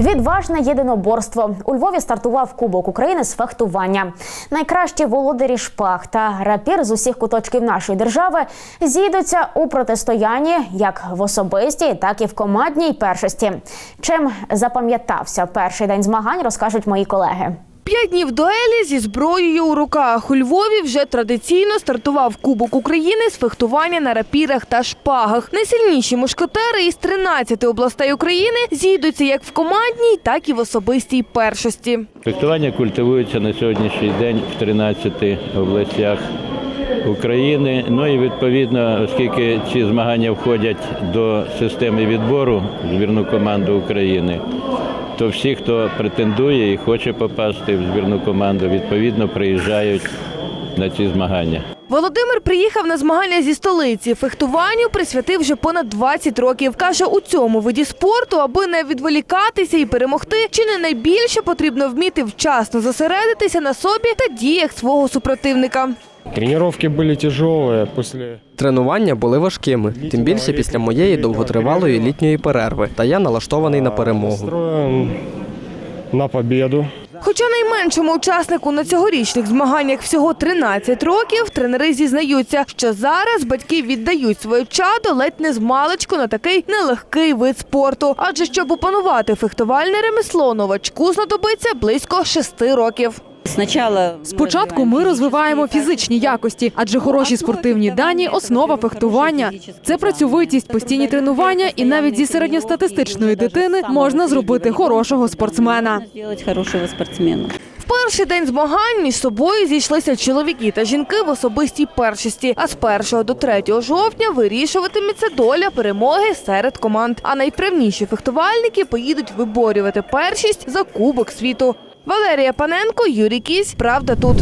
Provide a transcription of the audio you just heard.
Відважне єдиноборство. У Львові стартував Кубок України з фехтування. Найкращі володарі шпаг та рапір з усіх куточків нашої держави зійдуться у протистоянні як в особистій, так і в командній першості. Чим запам'ятався перший день змагань, розкажуть мої колеги. П'ять днів дуелі зі зброєю у руках. У Львові вже традиційно стартував Кубок України з фехтування на рапірах та шпагах. Найсильніші мушкетери із 13 областей України зійдуться як в командній, так і в особистій першості. Фехтування культивується на сьогоднішній день в 13 областях України. Ну і відповідно, оскільки ці змагання входять до системи відбору збірну команду України, то всі, хто претендує і хоче попасти в збірну команду, відповідно приїжджають на ці змагання. Володимир приїхав на змагання зі столиці. Фехтуванню присвятив вже понад 20 років. Каже, у цьому виді спорту, аби не відволікатися і перемогти, чи не найбільше потрібно вміти вчасно зосередитися на собі та діях свого супротивника. Тренировки были тяжелые после Тренування були важкими, тим більше після моєї довготривалої літньої перерви, та я налаштований на перемогу. на победу. Хоча найменшому учаснику на цьогорічних змаганнях всього 13 років, тренери зізнаються, що зараз батьки віддають своє чадо ледь не з маличку на такий нелегкий вид спорту. Адже щоб опанувати фехтувальне ремесло, новачку знадобиться близько 6 років. Спочатку ми розвиваємо фізичні якості, адже хороші спортивні дані основа фехтування. Це працьовитість, постійні тренування, і навіть зі середньостатистичної дитини можна зробити хорошого спортсмена. В перший день змагань між собою зійшлися чоловіки та жінки в особистій першості. А з 1 до 3 жовтня вирішуватиметься доля перемоги серед команд. А найправніші фехтувальники поїдуть виборювати першість за Кубок світу. Валерія Паненко, Юрій Кісь. Правда тут.